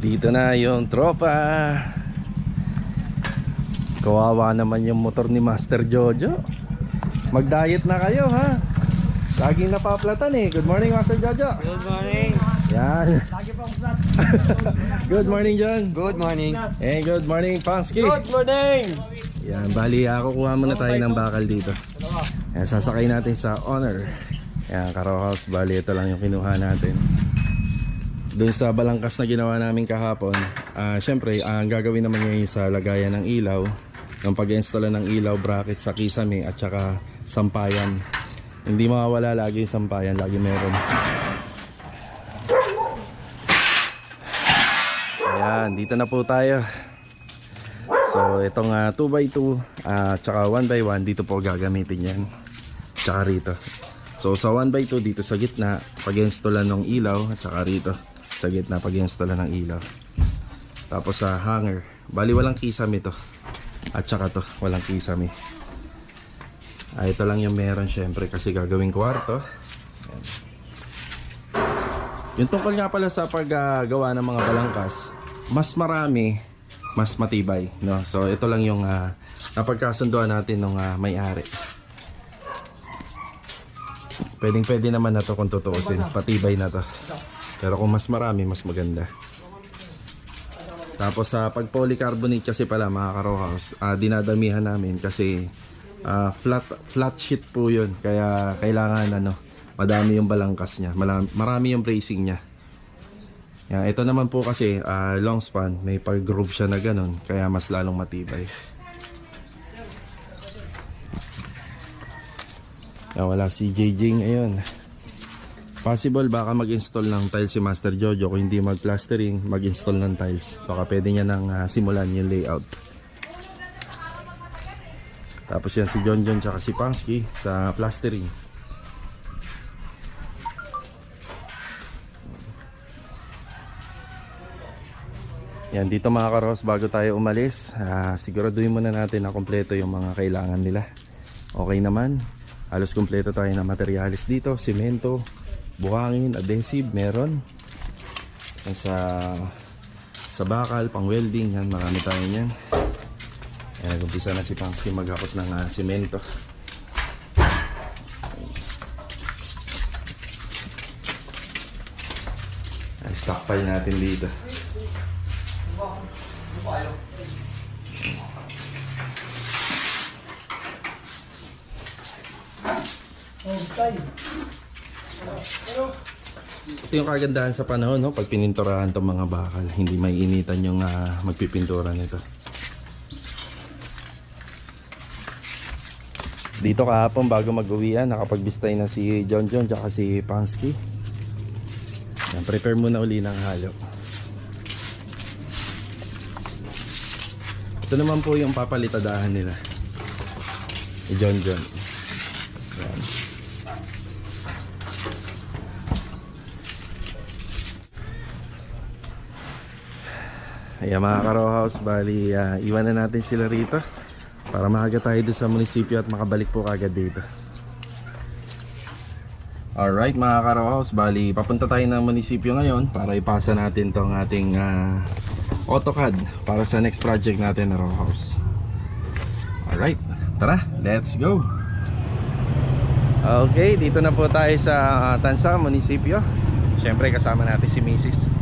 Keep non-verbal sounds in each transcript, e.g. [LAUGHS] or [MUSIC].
Dito na yung tropa. Kawawa naman yung motor ni Master Jojo. Mag-diet na kayo ha. Laging napaplatan eh. Good morning Master Jojo. Good morning. Yan. [LAUGHS] good morning John. Good morning. Eh good morning Pangsky. morning. Yan, bali ako kuha muna tayo ng bakal dito. Yan, sasakay natin sa Honor. Yan, Caro House. Bali ito lang yung kinuha natin. Doon sa balangkas na ginawa namin kahapon, ah syempre, ang gagawin naman ngayon sa lagayan ng ilaw, ng pag-install ng ilaw bracket sa kisame at saka sampayan. Hindi mawawala lagi yung sampayan, lagi meron. Ayan, dito na po tayo. So itong 2x2 at saka 1x1 dito po gagamitin yan. Tsaka rito. So sa 1x2 dito sa gitna, pag-installan ng ilaw at saka rito sa gitna pag-installan ng ilaw. Tapos sa hanger, bali walang kisame ito. At saka to, walang kisame. Ah, ito lang yung meron syempre kasi gagawing kwarto. Yung tungkol nga pala sa paggawa ng mga balangkas, mas marami, mas matibay, no? So ito lang yung uh, napagkasunduan natin ng may-ari. Pwedeng pwede naman na to kung tutuusin, patibay na to. Pero kung mas marami, mas maganda. Tapos sa pag polycarbonate kasi pala mga karohouse, ah, dinadamihan namin kasi ah, flat flat sheet po 'yun. Kaya kailangan ano, madami yung balangkas niya, marami, marami yung bracing niya. Yan, ito naman po kasi ah, long span, may pag-groove siya na ganun, kaya mas lalong matibay. Yan, wala si JJ ngayon. Possible baka mag-install ng tiles si Master Jojo kung hindi mag-plastering, mag-install ng tiles. Baka pwede niya nang ah, simulan yung layout. Tapos yan si John John tsaka si Pansky sa plastering. Yan dito mga karos bago tayo umalis ah, siguraduhin muna natin na kompleto yung mga kailangan nila okay naman halos kompleto tayo ng materialis dito simento, buhangin, adhesive meron. Sa sa bakal, pang welding yan marami tayo yan yan nag-umpisa na si Pansky maghakot ng ah, simento. Ay, stockpile natin dito Ito yung kagandahan sa panahon, no? Pag pininturahan itong mga bakal, hindi may initan yung ah, magpipintura nito. Dito kahapon bago mag-uwian, nakapagbistay na si John John tsaka si Pansky. Yan, prepare muna uli ng halo. Ito naman po yung papalitadahan nila. Ni John John. Yan. Ayan mga karo house, bali ah, iwan na natin sila rito para maaga tayo doon sa munisipyo at makabalik po kagad dito. Alright mga karo house, bali papunta tayo ng munisipyo ngayon para ipasa natin tong ating ah, AutoCAD para sa next project natin na row house. Alright, tara, let's go! Okay, dito na po tayo sa ah, Tansa, munisipyo. Siyempre kasama natin si Mrs.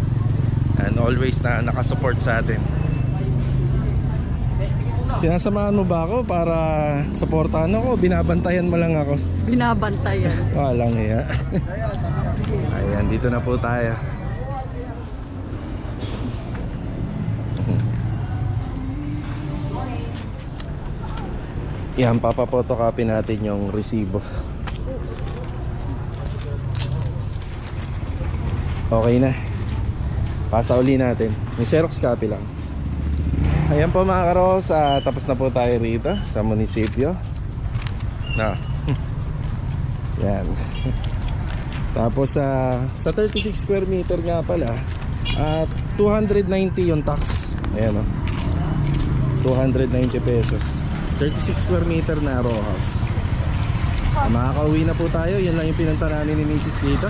And always na nakasupport sa atin. Sinasamahan mo ba ako para supportahan ako? Binabantayan mo lang ako. Binabantayan. [LAUGHS] Walang iya. Ayan, dito na po tayo. Yan, papapotocopy natin yung resibo. Okay na. Pasa uli natin. May Xerox copy lang. Ayan po mga karos, ah, tapos na po tayo rito sa munisipyo. Na. [LAUGHS] Yan. [LAUGHS] Tapos sa sa 36 square meter nga pala, at 290 yung tax. Ayan o. 290 pesos. 36 square meter na row house. Ah, makakauwi na po tayo. Yan lang yung pinunta ni Mrs. dito.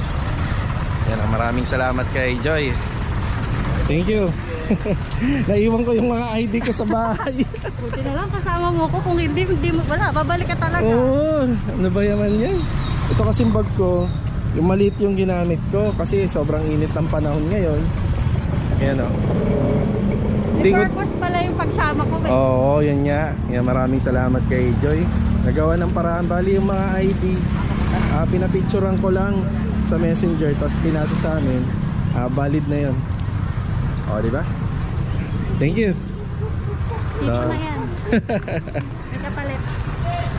Yan, ah, maraming salamat kay Joy. Thank you. [LAUGHS] Naiwan ko yung mga ID ko sa bahay. [LAUGHS] Buti na lang kasama mo ko. Kung hindi, hindi mo, wala, babalik ka talaga. Oo, ano ba yaman yan? Ito kasing bag ko, yung maliit yung ginamit ko kasi sobrang init ng panahon ngayon. Ayan o. May purpose pala yung pagsama ko. eh. Oo, yan nga. Yan, maraming salamat kay Joy. Nagawa ng paraan. Bali yung mga ID, ah, pinapicturean ko lang sa messenger tapos pinasa sa amin. Ah, valid na yun. O, di ba? Thank you. So- na yan. [LAUGHS] May kapalit.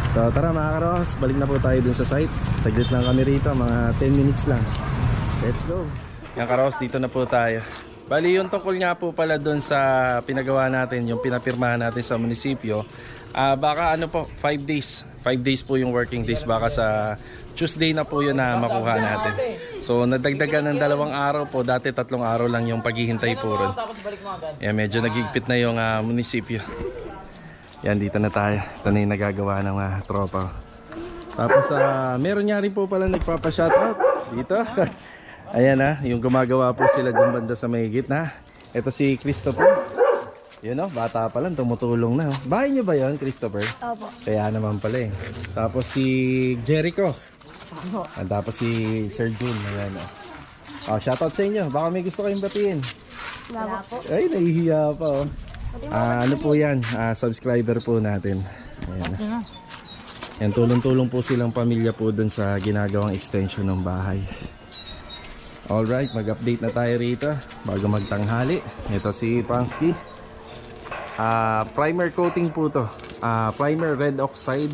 So tara mga karos, balik na po tayo dun sa site. Saglit lang kami rito, mga 10 minutes lang. Let's go. Yan karos, dito na po tayo. Bali yung tungkol nga po pala dun sa pinagawa natin, yung pinapirmahan natin sa munisipyo. Ah baka ano po, 5 days. 5 days po yung working days. Baka sa Tuesday na po yun na makuha natin. So nadagdagan ng dalawang araw po. Dati tatlong araw lang yung paghihintay po ron. Yan, medyo nagigpit na yung ah, munisipyo. Yan, dito na tayo. Ito na yung nagagawa ng mga tropa. Tapos, ah, meron nga rin po pala nagpapa-shoutout dito. [LAUGHS] Ayan na, yung gumagawa po sila dun banda sa may gitna. Ito si Christopher. Yun o, bata pa lang, tumutulong na. oh. Bahay niyo ba yon Christopher? Opo. Kaya naman pala eh. Tapos si Jericho. At tapos si Sir Jun. Ayan o. Oh, shoutout sa inyo. Baka may gusto kayong batiin. Wala po. Ay, nahihiya pa oh. Ah, ano po yan? Ah, subscriber po natin. Ayan. Yan, tulong-tulong po silang pamilya po dun sa ginagawang extension ng bahay. Alright, mag-update na tayo rito bago magtanghali. Ito si Pansky. Ah, primer coating po to. Ah, primer red oxide.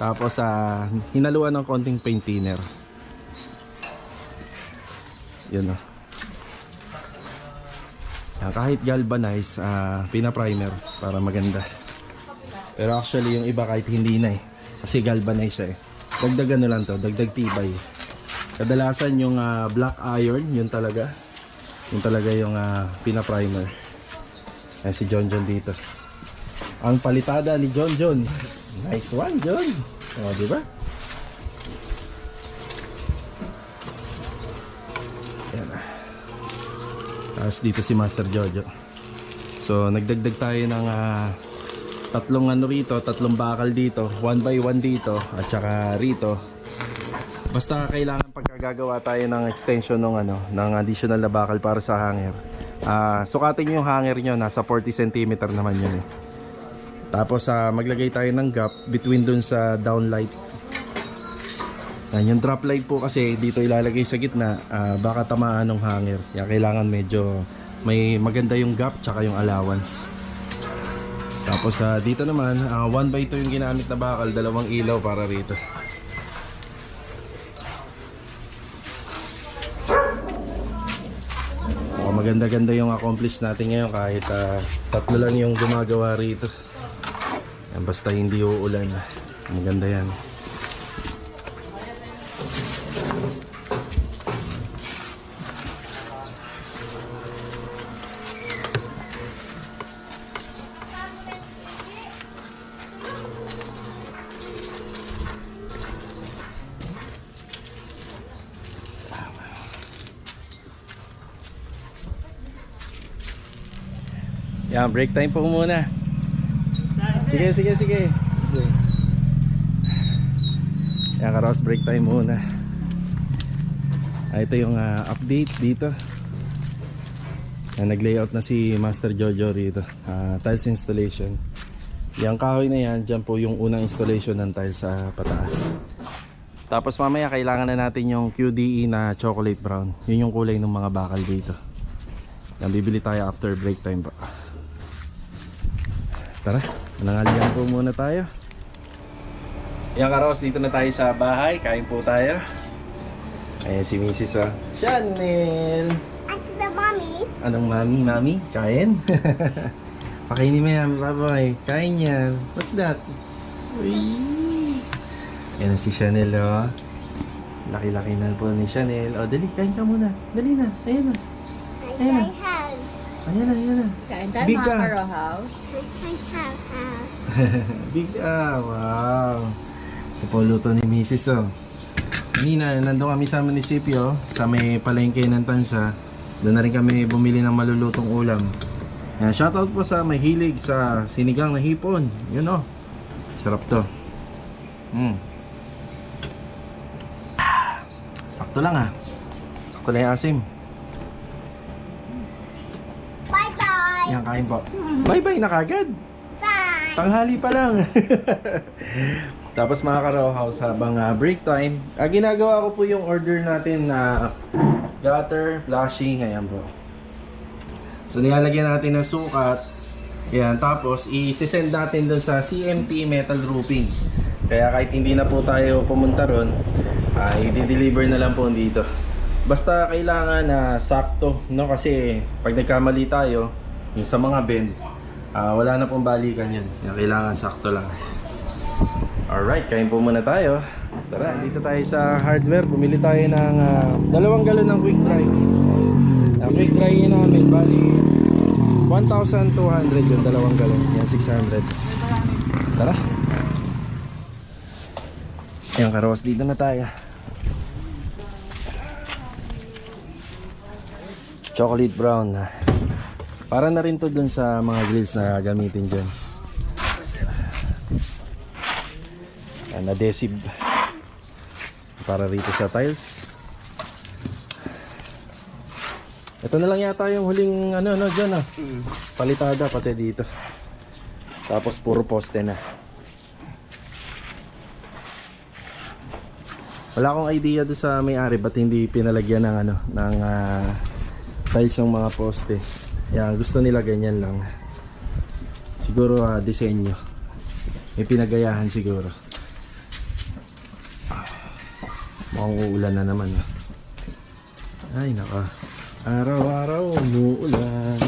Tapos ah, hinaluan ng konting paint thinner. Yun oh. Yan, kahit galvanize, ah, pina-primer para maganda. Pero actually yung iba kahit hindi na eh. Kasi galvanize siya eh. Dagdagan na lang to, dagdag tibay. Kadalasan yung ah, black iron, yun talaga. Yun talaga yung ah, pina-primer. Ayan si John John dito. Ang palitada ni John John. Nice one, John. O, di ba? Ayan na. Tapos dito si Master Jojo. So nagdagdag tayo ng ah, tatlong ano rito, tatlong bakal dito, one by one dito at saka rito. Basta kailangan pagkagagawa tayo ng extension ng ano, ng additional na bakal para sa hanger. Ah, sukatin yung hanger nyo, nasa 40 cm naman yun eh. Tapos ah, maglagay tayo ng gap between dun sa downlight yan, yung drop light po kasi dito ilalagay sa gitna, ah, baka tamaan ng hanger. Kaya kailangan medyo may maganda yung gap tsaka yung allowance. Tapos ah, dito naman, 1 by 2 yung ginamit na bakal, dalawang ilaw para rito. Maganda-ganda yung accomplish natin ngayon kahit ah, tatlo lang yung gumagawa rito. Yan, basta hindi uulan. Maganda yan. Yan, break time po muna. Sige, sige, sige. Yan, karos, break time muna. Ah, ito yung ah, update dito. Yan, nag-layout na si Master Jojo rito. Ah, tiles installation. Yung kahoy na yan, dyan po yung unang installation ng tiles sa pataas. Tapos mamaya kailangan na natin yung QDE na chocolate brown. Yun yung kulay ng mga bakal dito. Yan, bibili tayo after break time pa. Tara, nanangalian po muna tayo. Yan karos, dito na tayo sa bahay. Kain po tayo. Ayan si Mrs. Oh. Chanel! At the mommy. Anong mami? Mami? Kain? [LAUGHS] Pakainin mo yan, baboy. Kain yan. What's that? Uy! Yan si Chanel, oh. Laki-laki na po ni Chanel. Oh, dali, kain ka muna. Dali na. Ayan na. Ayan na. Ayan na, ayan na. Kain tayo Big mga. Karo House. Big, [LAUGHS] ah, wow. Ito po luto ni Mrs. Oh. Kanina, nandun kami sa munisipyo, sa may palengke ng Tansa. Doon na rin kami bumili ng malulutong ulam. Yan, shoutout po sa mahilig sa sinigang na hipon. Yun oh. Sarap to. Mm. Sakto lang ah. Sakto lang yung asim. Bye-bye! Yan, kain po. Bye-bye na kagad. Bye! Tanghali pa lang. [LAUGHS] Tapos mga ka-row house habang ah, break time, ah, ginagawa ko po yung order natin na gutter, flashing, ayan po. So nilalagyan natin ng sukat. Yan, tapos i-send natin doon sa CMT Metal Roofing. Kaya kahit hindi na po tayo pumunta ron, ah, i-deliver na lang po dito. Basta kailangan na sakto, no? Kasi pag nagkamali tayo, yung sa mga bend, ah, wala na pong balikan yun. Kaya kailangan sakto lang. Alright, kain po muna tayo. Tara, dito tayo sa hardware. Bumili tayo ng ah, dalawang galon ng quick dry. Ang quick dry yun namin, bali 1,200 yung dalawang galon. Yan, 600. Tara. Ayan, karawas dito na tayo. Chocolate brown. Para na rin to dun sa mga grills na gagamitin dyan. Yan, adhesive. Para rito sa tiles. Ito na lang yata yung huling ano no dyan ah. Palitada pati dito. Tapos puro poste na. Wala akong idea do sa may-ari ba't hindi pinalagyan ng ano ng ah, tiles ng mga poste. Yan, gusto nila ganyan lang. Siguro ah, disenyo. May pinagayahan siguro. Mukhang uulan na naman. ah. Ay, naka. Araw-araw umuulan.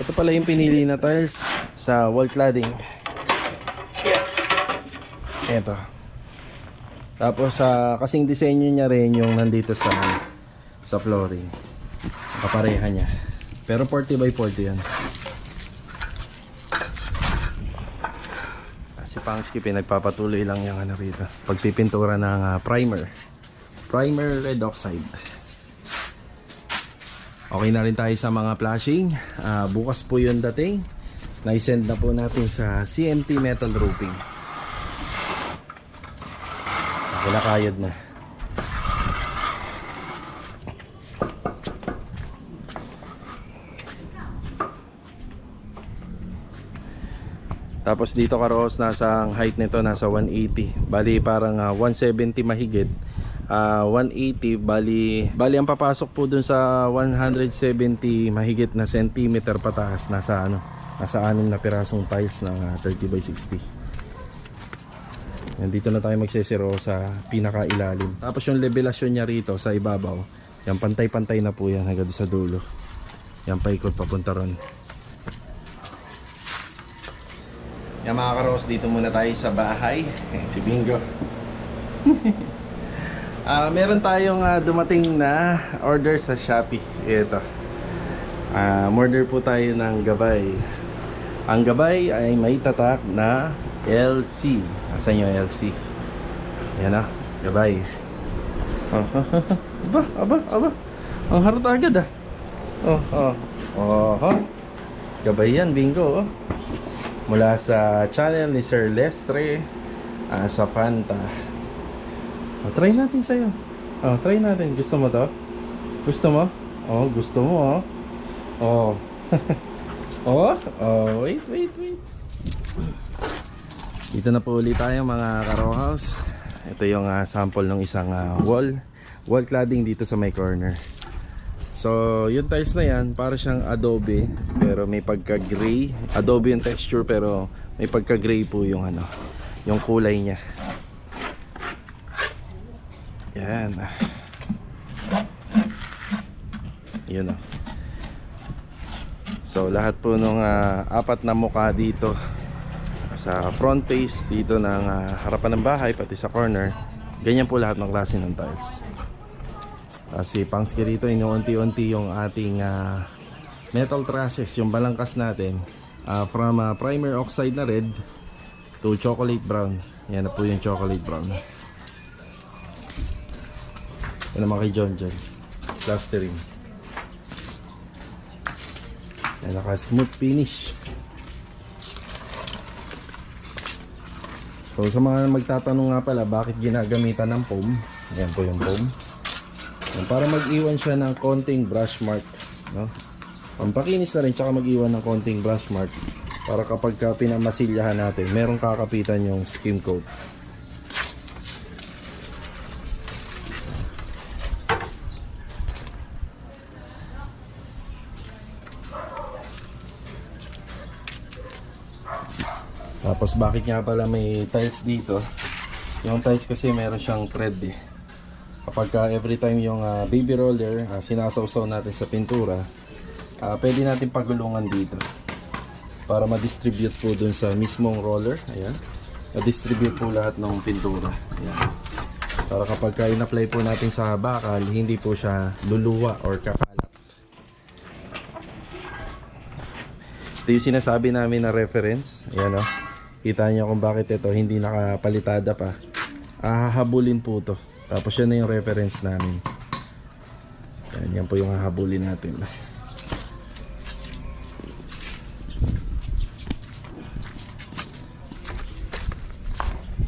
Ito pala yung pinili na tiles sa wall cladding. Ito. Tapos sa kasing disenyo niya rin yung nandito sa sa flooring. Kapareha niya. Pero 40 by 40 yan. Si Pangski pinagpapatuloy lang yung ano rito. Pagpipintura ng ah, primer. Primer red oxide. Okay na rin tayo sa mga flashing. Ah, bukas po yung dating. Na-send na po natin sa CMT Metal Roofing. Wala kayod na. Tapos dito karos nasa ang height nito nasa 180. Bali parang ah, 170 mahigit. Ah, 180 bali bali ang papasok po dun sa 170 mahigit na centimeter pataas nasa ano nasa anim na pirasong tiles ng ah, 30 by 60. Nandito na tayo magsesero sa pinakailalim. Tapos yung levelasyon niya rito sa ibabaw, yan pantay-pantay na po yan hanggang sa dulo. Yan paikot papunta ron. Yan mga karos, dito muna tayo sa bahay. si Bingo. [LAUGHS] Ah, meron tayong ah, dumating na order sa Shopee. Ito. Ah, order po tayo ng gabay. Ang gabay ay may tatak na LC. Asan yung LC? Yan ah, gabay. Oh, aba, aba, aba. Ang harot agad ah. Oh, oh. Oh, oh. Gabay yan, bingo oh. Mula sa channel ni Sir Lestre ah, sa Fanta. Oh, try natin sa'yo. Oh, try natin. Gusto mo to? Gusto mo? Oh, gusto mo oh. Oh. [LAUGHS] oh, oh, wait, wait, wait. Dito na po ulit tayo mga karo house. Ito yung ah, sample ng isang ah, wall. Wall cladding dito sa may corner. So, yung tiles na yan, para siyang adobe, pero may pagka-gray. Adobe yung texture, pero may pagka-gray po yung ano, yung kulay niya. Yan. Yun oh. So, lahat po nung ah, apat na mukha dito sa front face dito ng ah, harapan ng bahay pati sa corner ganyan po lahat ng klase ng tiles kasi pangski rito inuunti-unti yung ating ah, metal trusses yung balangkas natin ah, from ah, primer oxide na red to chocolate brown yan na po yung chocolate brown yan naman kay John John plastering. Yan, naka-smooth finish. So sa mga magtatanong nga pala bakit ginagamitan ng foam, ayan po yung foam. Para mag-iwan siya ng konting brush mark, no? Pampakinis na rin tsaka mag-iwan ng konting brush mark para kapag ka pinamasilyahan natin, merong kakapitan yung skim coat. Tapos bakit nga pala may tiles dito? Yung tiles kasi meron siyang thread eh. Kapag ka every time yung ah, baby roller ah, sinasawsaw natin sa pintura, ah, pwede natin pagulungan dito. Para ma-distribute po dun sa mismong roller. Ayan. Ma-distribute po lahat ng pintura. Ayan. Para kapag ka in-apply po natin sa bakal, hindi po siya luluwa or kakalat. Ito yung sinasabi namin na reference. Ayan o. Kita niyo kung bakit ito hindi nakapalitada pa. Hahabulin po to. Tapos yan na yung reference namin. Yan, yan po yung hahabulin natin.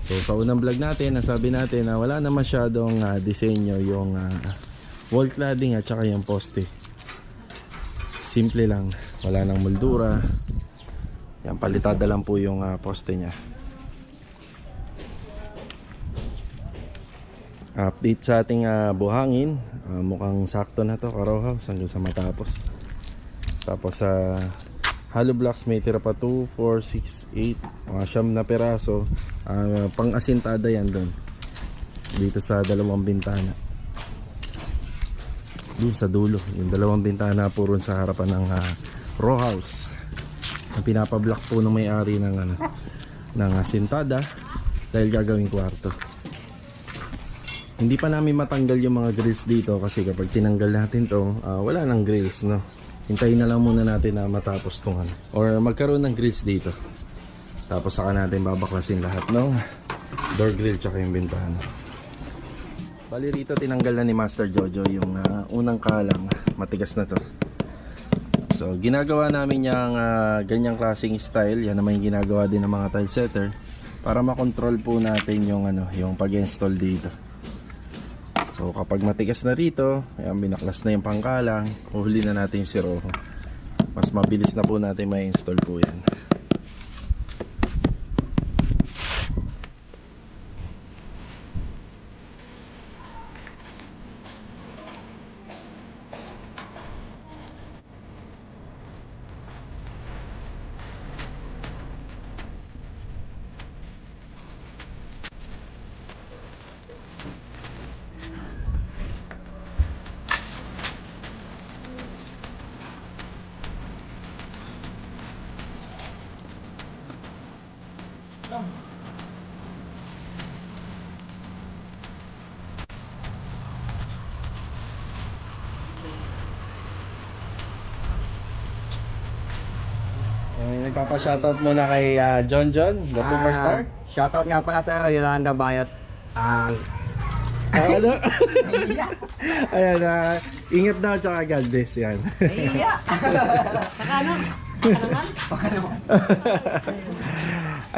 So sa unang vlog natin, nasabi natin na wala na masyadong ah, disenyo yung ah, wall cladding at saka yung poste. Simple lang, wala nang moldura. Yan palitada lang po yung ah, poste niya. Update sa ating ah, buhangin. Ah, mukhang sakto na to, Karaw House hanggang sa matapos. Tapos sa hollow blocks may tira pa. 2, 4, 6, 8 mga siyam na peraso Ah, pang asintada yan doon dito sa dalawang bintana. Doon sa dulo. Yung dalawang bintana po ron sa harapan ng ah, row house. Ang pinapablock po ng may-ari ng ano, ng asintada dahil gagawing kwarto hindi pa namin matanggal yung mga grills dito kasi kapag tinanggal natin to ah, wala nang grills no? Hintayin na lang muna natin na matapos tong ano. Or magkaroon ng grills dito. Tapos saka natin babaklasin lahat ng door grill tsaka yung bintana. Bali rito tinanggal na ni Master Jojo yung ah, unang kalang. Matigas na to. So ginagawa namin yung ah, ganyang klaseng style. Yan naman yung ginagawa din ng mga tile setter para makontrol po natin yung ano yung pag-install dito So kapag matigas na rito, ayan, binaklas na yung pangkalang, uhuli na natin yung siroho. Mas mabilis na po natin ma-install po yan. Nagpapa-shoutout muna kay ah, John John, the superstar. Ah, shoutout nga pala sa Yolanda Bayat. Ah, Ah, ano? [LAUGHS] Ayan, ah, ingat daw tsaka God bless yan. [LAUGHS] [LAUGHS]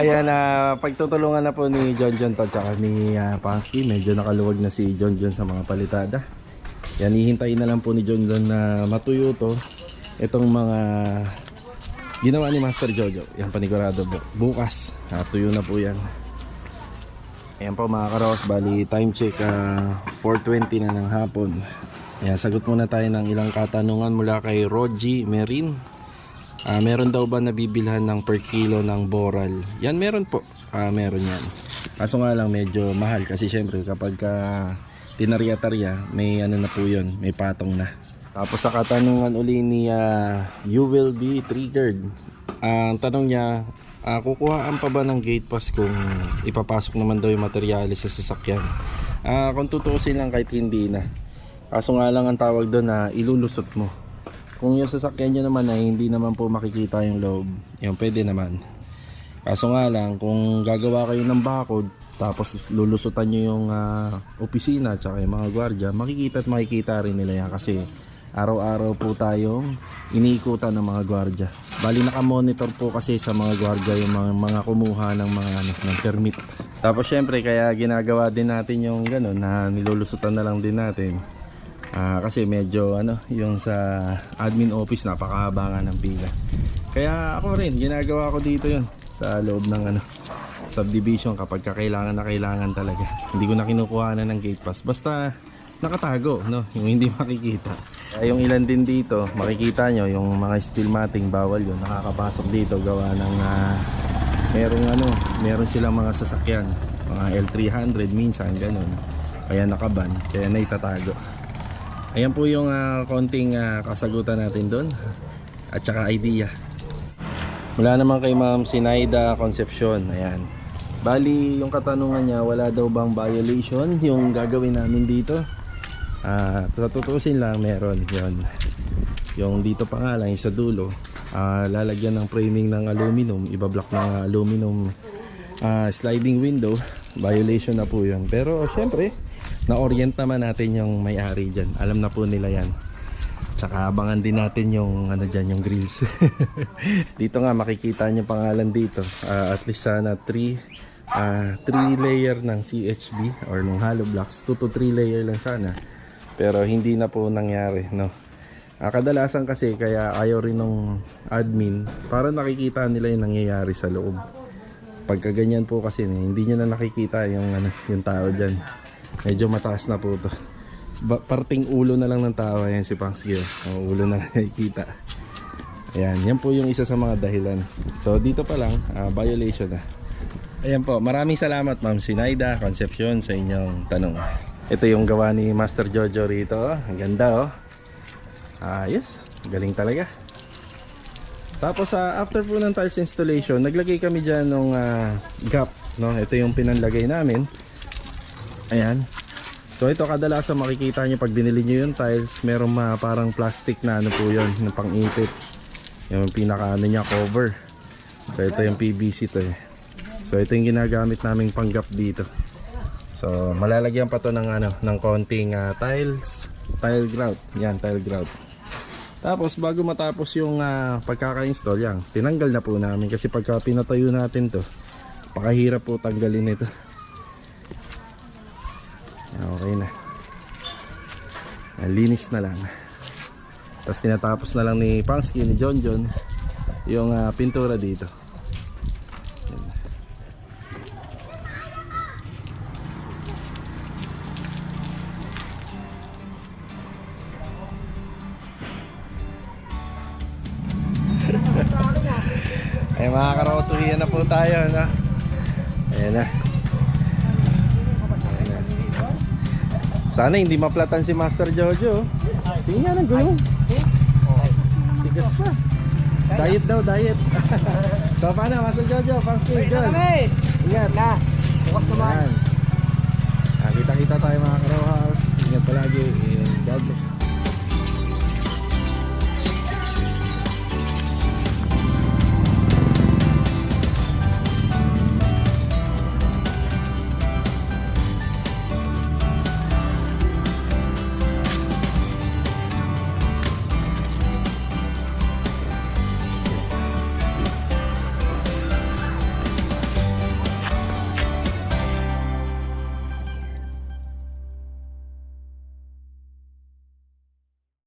Ayan, ah, pagtutulungan na po ni John John to tsaka ni uh, Pansky. Medyo nakaluwag na si John John sa mga palitada. Yan, hihintayin na lang po ni John John na matuyo to. Itong mga ginawa ni Master Jojo. Yan, panigurado bu- bukas. Ah, tuyo na po yan. Ayan po mga karos, bali time check ah, 4.20 na ng hapon. Ayan, sagot muna tayo ng ilang katanungan mula kay Rogie Merin. Ah, meron daw ba nabibilhan ng per kilo ng boral? Yan meron po. Ah, meron yan. Kaso nga lang medyo mahal kasi syempre kapag ka tinarya-tarya, may ano na po yun, may patong na. Tapos sa katanungan uli ni ah, you will be triggered. Ang tanong niya, ah, kukuhaan pa ba ng gate pass kung ipapasok naman daw yung materyales sa sasakyan? Ah, kung tutuusin lang kahit hindi na. Kaso nga lang ang tawag doon na ilulusot mo. Kung yung sasakyan nyo naman ay hindi naman po makikita yung loob, yung pwede naman. Kaso nga lang, kung gagawa kayo ng bakod, tapos lulusutan nyo yung ah, opisina tsaka yung mga gwardiya, makikita at makikita rin nila yan kasi araw-araw po tayong iniikutan ng mga gwardiya. Bali naka-monitor po kasi sa mga gwardiya yung mga, mga kumuha ng mga ano, ng permit. Tapos syempre kaya ginagawa din natin yung gano'n na nilulusutan na lang din natin. Ah, kasi medyo ano, yung sa admin office napakahaba nga ng pila. Kaya ako rin, ginagawa ko dito yun sa loob ng ano, subdivision kapag kailangan na kailangan talaga. Hindi ko na kinukuha na ng gate pass. Basta nakatago, no? Yung hindi makikita. Kaya yung ilan din dito, makikita nyo, yung mga steel matting, bawal yun. Nakakapasok dito gawa ng ah, merong ano, meron silang mga sasakyan. Mga L300 minsan, ganun. Kaya nakaban, kaya naitatago. Ayan po yung ah, konting ah, kasagutan natin doon. At saka idea. Mula naman kay Ma'am Sinaida Concepcion. Ayan. Bali, yung katanungan niya, wala daw bang violation yung gagawin namin dito? Ah, sa tutusin lang, meron yon. Yung dito pa nga lang, yung sa dulo, ah, lalagyan ng framing ng aluminum, ibablock ng aluminum ah, sliding window, violation na po yun. Pero syempre, na-orient naman natin yung may-ari dyan. Alam na po nila yan. Tsaka abangan din natin yung ano dyan, yung grills. [LAUGHS] dito nga makikita nyo pangalan dito. Ah, at least sana 3 3 layer ng CHB or ng hollow blocks. 2 to 3 layer lang sana. Pero hindi na po nangyari, no. Ah, kadalasan kasi kaya ayaw rin ng admin para nakikita nila yung nangyayari sa loob. Pagka ganyan po kasi hindi nyo na nakikita yung ano, yung tao diyan. Medyo mataas na po to. Ba- parting ulo na lang ng tao ayan si Pangsky. Oh, ulo na [LAUGHS] nakikita. Ayan, yan po yung isa sa mga dahilan. So dito pa lang, ah, violation na. Ayan po, maraming salamat Ma'am Sinaida Concepcion sa inyong tanong. Ito yung gawa ni Master Jojo rito. Ang ganda oh. Ayos, galing talaga. Tapos sa after po ng tiles installation, naglagay kami dyan ng ah, gap. No? Ito yung pinanlagay namin. Ayan. So ito kadalasan makikita nyo pag binili nyo yung tiles, merong mga parang plastic na ano po yun, na pang-ipit. Yung pinaka ano niya cover. So ito yung PVC to eh. So ito yung ginagamit naming panggap dito. So malalagyan pa to ng ano, ng konting ah, tiles, tile grout. Yan, tile grout. Tapos bago matapos yung ah, pagkaka-install yan, tinanggal na po namin kasi pagka pinatayo natin to, pakahirap po tanggalin ito. Okay na. Linis na lang. Tapos tinatapos na lang ni Pangsky, ni John John, yung ah, pintura dito. Sana hindi maplatan si Master Jojo. Tingnan ang gulong Tigas pa. Diet daw, diet. [LAUGHS] So paano Master Jojo, pang speed dyan Ingat. Na. Bukas naman Kita-kita tayo mga karohas Ingat palagi and God bless